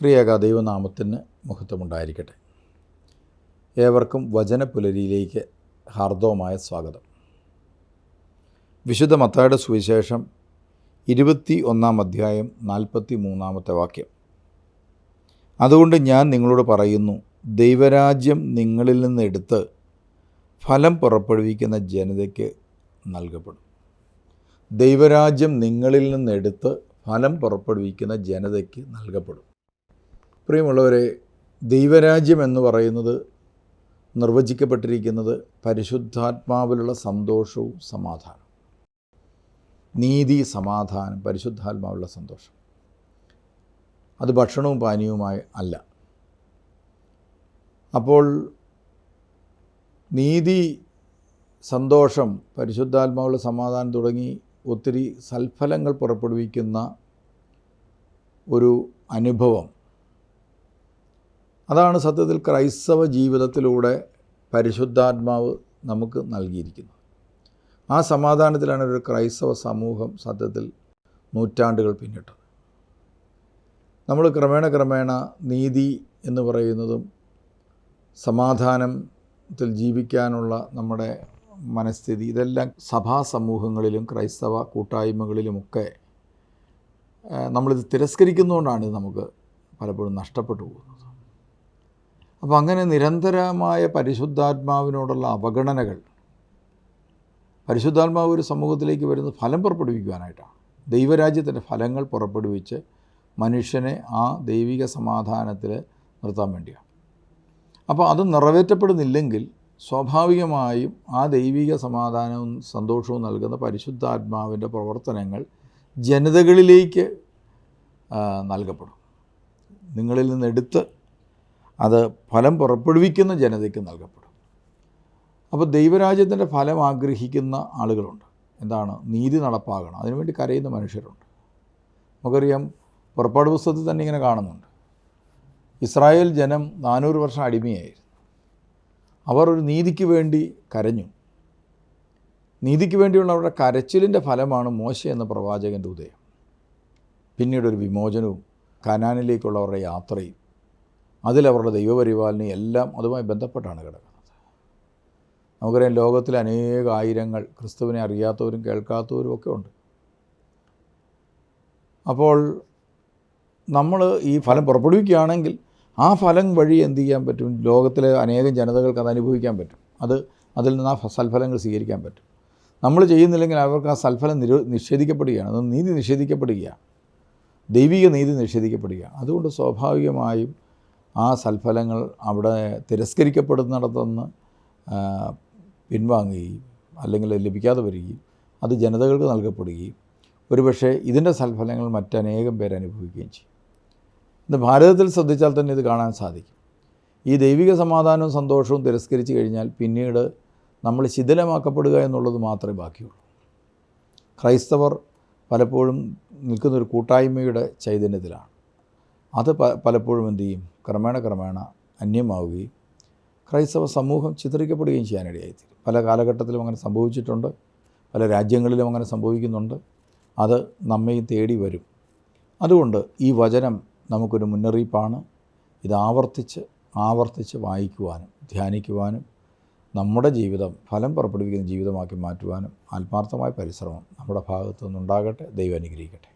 ത്രിയേക ദൈവനാമത്തിന് മഹത്വമുണ്ടായിരിക്കട്ടെ ഏവർക്കും വചനപുലരിയിലേക്ക് ഹാർദവമായ സ്വാഗതം. വിശുദ്ധ മത്തായുടെ സുവിശേഷം ഇരുപത്തി ഒന്നാം അധ്യായം നാൽപ്പത്തി മൂന്നാമത്തെ വാക്യം. അതുകൊണ്ട് ഞാൻ നിങ്ങളോട് പറയുന്നു ദൈവരാജ്യം നിങ്ങളിൽ നിന്ന് എടുത്ത് ഫലം പുറപ്പെടുവിക്കുന്ന ജനതയ്ക്ക് നൽകപ്പെടും. ദൈവരാജ്യം നിങ്ങളിൽ നിന്നെടുത്ത് ഫലം പുറപ്പെടുവിക്കുന്ന ജനതയ്ക്ക് നൽകപ്പെടും. പ്രിയമുള്ളവരെ ദൈവരാജ്യം എന്ന് പറയുന്നത് നിർവചിക്കപ്പെട്ടിരിക്കുന്നത് പരിശുദ്ധാത്മാവിലുള്ള സന്തോഷവും സമാധാനം നീതി സമാധാനം പരിശുദ്ധാത്മാവിലുള്ള സന്തോഷം. അത് ഭക്ഷണവും പാനീയവുമായി അല്ല. അപ്പോൾ നീതി സന്തോഷം പരിശുദ്ധാത്മാവുള്ള സമാധാനം തുടങ്ങി ഒത്തിരി സൽഫലങ്ങൾ പുറപ്പെടുവിക്കുന്ന ഒരു അനുഭവം അതാണ് സത്യത്തിൽ ക്രൈസ്തവ ജീവിതത്തിലൂടെ പരിശുദ്ധാത്മാവ് നമുക്ക് നൽകിയിരിക്കുന്നത്. ആ സമാധാനത്തിലാണ് ഒരു ക്രൈസ്തവ സമൂഹം സത്യത്തിൽ നൂറ്റാണ്ടുകൾ പിന്നിട്ടത്. നമ്മൾ ക്രമേണ ക്രമേണ നീതി എന്ന് പറയുന്നതും സമാധാനത്തിൽ ജീവിക്കാനുള്ള നമ്മുടെ മനസ്ഥിതി ഇതെല്ലാം സഭാ സമൂഹങ്ങളിലും ക്രൈസ്തവ കൂട്ടായ്മകളിലുമൊക്കെ നമ്മളിത് തിരസ്കരിക്കുന്നതുകൊണ്ടാണ് ഇത് നമുക്ക് പലപ്പോഴും നഷ്ടപ്പെട്ടു പോകുന്നത്. അപ്പോൾ അങ്ങനെ നിരന്തരമായ പരിശുദ്ധാത്മാവിനോടുള്ള അവഗണനകൾ പരിശുദ്ധാത്മാവ് ഒരു സമൂഹത്തിലേക്ക് വരുന്ന ഫലം പുറപ്പെടുവിക്കുവാനായിട്ടാണ്. ദൈവരാജ്യത്തിന്റെ ഫലങ്ങൾ പുറപ്പെടുവിച്ച് മനുഷ്യനെ ആ ദൈവിക സമാധാനത്തിൽ നിർത്താൻ വേണ്ടിയാണ്. അപ്പോൾ അത് നിറവേറ്റപ്പെടുന്നില്ലെങ്കിൽ സ്വാഭാവികമായും ആ ദൈവിക സമാധാനവും സന്തോഷവും നൽകുന്ന പരിശുദ്ധാത്മാവിന്റെ പ്രവർത്തനങ്ങൾ ജനതകളിലേക്ക് നൽകപ്പെടും. നിങ്ങളിൽ നിന്നെടുത്ത് അത് ഫലം പുറപ്പെടുവിക്കുന്ന ജനതയ്ക്ക് നൽകപ്പെടും. അപ്പോൾ ദൈവരാജ്യത്തിന്റെ ഫലം ആഗ്രഹിക്കുന്ന ആളുകളുണ്ട്. എന്താണ്? നീതി നടപ്പാകണം. അതിനുവേണ്ടി കരയുന്ന മനുഷ്യരുണ്ട്. നമുക്കറിയാം പുറപ്പാട് പുസ്തകത്തിൽ തന്നെ ഇങ്ങനെ കാണുന്നുണ്ട്. ഇസ്രായേൽ ജനം നാനൂറ് വർഷം അടിമയായിരുന്നു. അവർ ഒരു നീതിക്ക് വേണ്ടി കരഞ്ഞു. നീതിക്ക് വേണ്ടിയുള്ള അവരുടെ കരച്ചിലിന്റെ ഫലമാണ് മോശ എന്ന പ്രവാചകന്റെ ഉദയം. പിന്നീടൊരു വിമോചനവും കനാനിലേക്കുള്ള അവരുടെ യാത്രയും അതിലവരുടെ ദൈവപരിപാലനം എല്ലാം അതുമായി ബന്ധപ്പെട്ടാണ് കിടക്കുന്നത്. നമുക്കറിയാം ലോകത്തിലെ അനേക ആയിരങ്ങൾ ക്രിസ്തുവിനെ അറിയാത്തവരും കേൾക്കാത്തവരും ഒക്കെ ഉണ്ട്. അപ്പോൾ നമ്മൾ ഈ ഫലം പുറപ്പെടുവിക്കുകയാണെങ്കിൽ ആ ഫലം വഴി എന്ത് ചെയ്യാൻ പറ്റും? ലോകത്തിലെ അനേകം ജനതകൾക്ക് അത് അനുഭവിക്കാൻ പറ്റും. അത് അതിൽ നിന്ന് ആ സൽഫലങ്ങൾ സ്വീകരിക്കാൻ പറ്റും. നമ്മൾ ചെയ്യുന്നില്ലെങ്കിൽ അവർക്ക് ആ സൽഫലം നിരോ നിഷേധിക്കപ്പെടുകയാണ്. അത് നീതി നിഷേധിക്കപ്പെടുകയാണ്. ദൈവിക നീതി നിഷേധിക്കപ്പെടുകയാണ്. അതുകൊണ്ട് സ്വാഭാവികമായും ആ സൽഫലങ്ങൾ അവിടെ തിരസ്കരിക്കപ്പെടുന്നിടത്തുനിന്ന് പിൻവാങ്ങുകയും അല്ലെങ്കിൽ ലഭിക്കാതെ വരികയും അത് ജനതകൾക്ക് നൽകപ്പെടുകയും ഒരുപക്ഷെ ഇതിന്റെ സൽഫലങ്ങൾ മറ്റനേകം പേര് അനുഭവിക്കുകയും ചെയ്യും. ഇന്ന് ഭാരതത്തിൽ ശ്രദ്ധിച്ചാൽ തന്നെ ഇത് കാണാൻ സാധിക്കും. ഈ ദൈവിക സമാധാനവും സന്തോഷവും തിരസ്കരിച്ച് കഴിഞ്ഞാൽ പിന്നീട് നമ്മൾ ശിഥിലമാക്കപ്പെടുക എന്നുള്ളത് മാത്രമേ ബാക്കിയുള്ളൂ. ക്രൈസ്തവർ പലപ്പോഴും നിൽക്കുന്നൊരു കൂട്ടായ്മയുടെ ചൈതന്യത്തിലാണ്. അത് പലപ്പോഴും എന്തു ചെയ്യും? ക്രമേണ ക്രമേണ അന്യമാവുകയും ക്രൈസ്തവ സമൂഹം ചിത്രിക്കപ്പെടുകയും ചെയ്യാനിടയായിത്തീരും. പല കാലഘട്ടത്തിലും അങ്ങനെ സംഭവിച്ചിട്ടുണ്ട്. പല രാജ്യങ്ങളിലും അങ്ങനെ സംഭവിക്കുന്നുണ്ട്. അത് നമ്മയും തേടി വരും. അതുകൊണ്ട് ഈ വചനം നമുക്കൊരു മുന്നറിയിപ്പാണ്. ഇത് ആവർത്തിച്ച് ആവർത്തിച്ച് വായിക്കുവാനും ധ്യാനിക്കുവാനും നമ്മുടെ ജീവിതം ഫലം പുറപ്പെടുവിക്കുന്ന ജീവിതമാക്കി മാറ്റുവാനും ആത്മാർത്ഥമായ പരിശ്രമം നമ്മുടെ ഭാഗത്തു നിന്നുണ്ടാകട്ടെ ദൈവം അനുഗ്രഹിക്കട്ടെ.